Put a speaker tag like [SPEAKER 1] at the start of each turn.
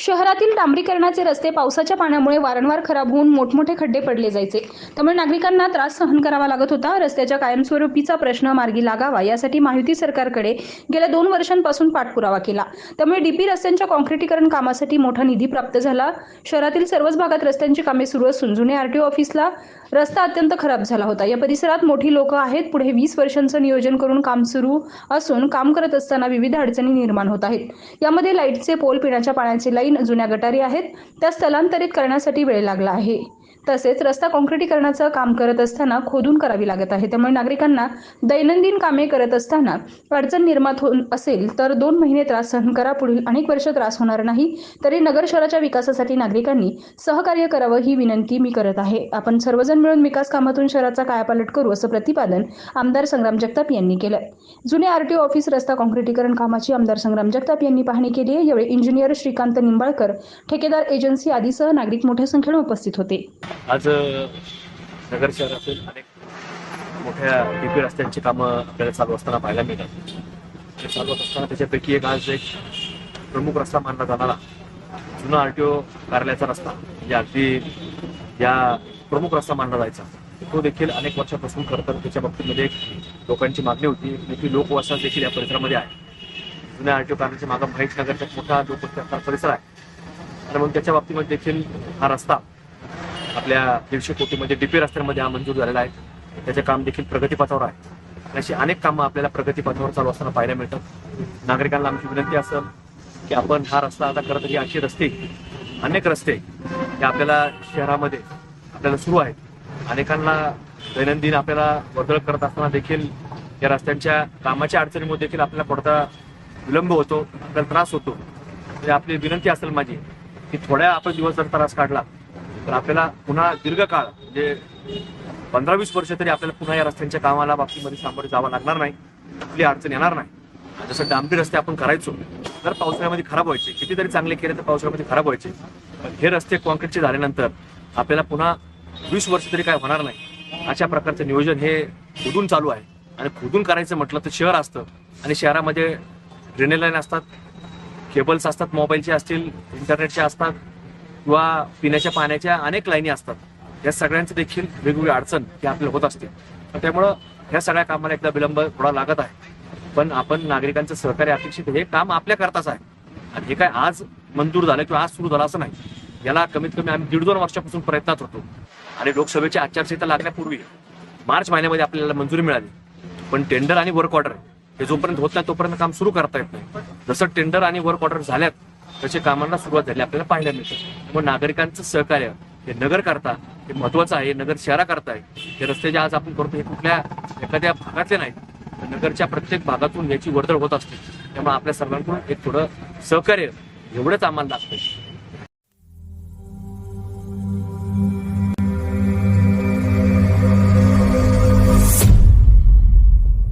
[SPEAKER 1] शहरातील डांबरीकरणाचे रस्ते पावसाच्या पाण्यामुळे वारंवार खराब होऊन मोठमोठे खड्डे पडले जायचे. त्यामुळे नागरिकांना त्रास सहन करावा लागत होता. रस्त्याच्या कायमस्वरूपीचा प्रश्न मार्गी लागावा यासाठी माहिती सरकारकडे गेल्या दोन वर्षांपासून पाठपुरावा केला. त्यामुळे डीपी रस्त्यांच्या काँक्रिटीकरण कामासाठी मोठा निधी प्राप्त झाला. शहरातील सर्वच भागात रस्त्यांची कामे सुरू असून जुने आरटीओ ऑफिसला रस्ता अत्यंत खराब झाला होता. या परिसरात मोठी लोक आहेत. पुढे वीस वर्षांचं नियोजन करून काम सुरू असून काम करत असताना विविध अडचणी निर्माण होत आहेत. यामध्ये लाईटचे पोल पिण्याच्या पाण्याचे लाइट लाईन जुन्या गटारी आहेत त्या स्थलांतरित करण्यासाठी वेळ लागला आहे. तसेच रस्ता काँक्रिटीकरणाचं काम करत असताना खोदून करावी लागत आहे. त्यामुळे नागरिकांना दैनंदिन कामे करत असताना अडचण निर्माण होत असेल तर दोन महिने त्रास सहन करा. पुढील अनेक वर्ष त्रास होणार नाही. तरी नगर शहराच्या विकासासाठी नागरिकांनी सहकार्य करावं ही विनंती मी करत आहे. आपण सर्वजण मिळून विकास कामातून शहराचा कायापालट करू असं प्रतिपादन आमदार संग्राम जगताप यांनी केलं जुने आरटीओ ऑफिस रस्ता काँक्रिटीकरण कामाची आमदार संग्राम जगताप यांनी पाहणी केली आहे. यावेळी इंजिनियर श्रीकांत निंबाळकर ठेकेदार एजन्सी आदीसह नागरिक मोठ्या संख्येने उपस्थित होते.
[SPEAKER 2] आज नगर शहरातील अनेक मोठ्या डीपी रस्त्यांची कामं आपल्याला चालू असताना पाहायला मिळतात. ते चालू असताना त्याच्यापैकी एक आज एक प्रमुख रस्ता मानला जाणारा जुना आर टी ओ कार्यालयाचा रस्ता. म्हणजे अगदी या प्रमुख रस्ता मानला जायचा. तो देखील अनेक वर्षापासून खरं तर त्याच्या बाबतीमध्ये एक लोकांची मागणी होती. मोठी लोकवासा देखील या परिसरामध्ये आहे. जुन्या आरटीओ कार्यालयाच्या मागं महेश नगरचा मोठा लोक परिसर आहे. आणि म्हणून त्याच्या बाबतीमध्ये देखील हा रस्ता आपल्या दीडशे कोटीमध्ये डीपी रस्त्यांमध्ये हा मंजूर झालेला आहे. त्याचे काम देखील प्रगतीपथावर आहे. अशी अनेक कामं आपल्याला प्रगतीपथावर चालू असताना पाहायला मिळतात. नागरिकांना आमची विनंती असेल की आपण हा रस्ता आता करत तर ही अशी रस्ते अनेक रस्ते हे आपल्याला शहरामध्ये आपल्याला सुरू आहेत. अनेकांना दैनंदिन आपल्याला वर्दळ करत असताना देखील या रस्त्यांच्या कामाच्या अडचणीमुळे देखील आपल्याला पडता विलंब होतो आपल्याला त्रास होतो. म्हणजे आपली विनंती असेल माझी की थोड्या आपण दिवस जर त्रास काढला तर आपल्याला पुन्हा दीर्घकाळ म्हणजे पंधरा वीस वर्ष तरी आपल्याला पुन्हा या रस्त्यांच्या कामाला बाबतीमध्ये सामोरे जावं लागणार नाही. कुठली अडचण येणार नाही. जसं डांबरी रस्ते आपण करायचो. तर पावसाळ्यामध्ये खराब व्हायचे. कितीतरी चांगले केले तर पावसाळ्यामध्ये खराब व्हायचे. पण हे रस्ते कॉन्क्रीटचे झाल्यानंतर आपल्याला पुन्हा वीस वर्ष तरी काय होणार नाही. अशा प्रकारचं नियोजन हे खुदून चालू आहे. आणि खुदून करायचं म्हटलं तर शहर असतं. आणि शहरामध्ये ड्रेनेज लाईन असतात केबल्स असतात मोबाईलचे असतील इंटरनेटचे असतात. किंवा पिण्याच्या पाण्याच्या अनेक लाईनी असतात. या सगळ्यांचं देखील वेगवेगळी अडचण ही आपल्याला होत असते. तर त्यामुळं ह्या सगळ्या कामाला एकदा विलंब थोडा लागत आहे. पण आपण नागरिकांचं सहकार्य अपेक्षित हे काम आपल्या करताच आहे. आणि हे काय आज मंजूर झालं किंवा आज सुरू झालं असं नाही. याला कमीत कमी आम्ही दीड दोन वर्षापासून प्रयत्नात होतो आणि लोकसभेची आचारसंहिता लागण्यापूर्वी मार्च महिन्यामध्ये आपल्याला मंजुरी मिळाली. पण टेंडर आणि वर्क ऑर्डर हे जोपर्यंत होत नाही तोपर्यंत काम सुरू करता येत नाही. जसं टेंडर आणि वर्क ऑर्डर झाल्यात तसे कामांना सुरुवात झाली. आपल्याला पाहायला मिळते. मग नागरिकांचं सहकार्य हे नगर करता हे महत्वाचं आहे. हे नगर शहरा करता आहे हे रस्ते जे आज आपण करतो हे कुठल्या एखाद्या भागातले नाही तर नगरच्या प्रत्येक भागातून याची वर्दळ होत असते. त्यामुळे आपल्या सर्वांकडून एक थोडं सहकार्य एवढंच आम्हाला लागतं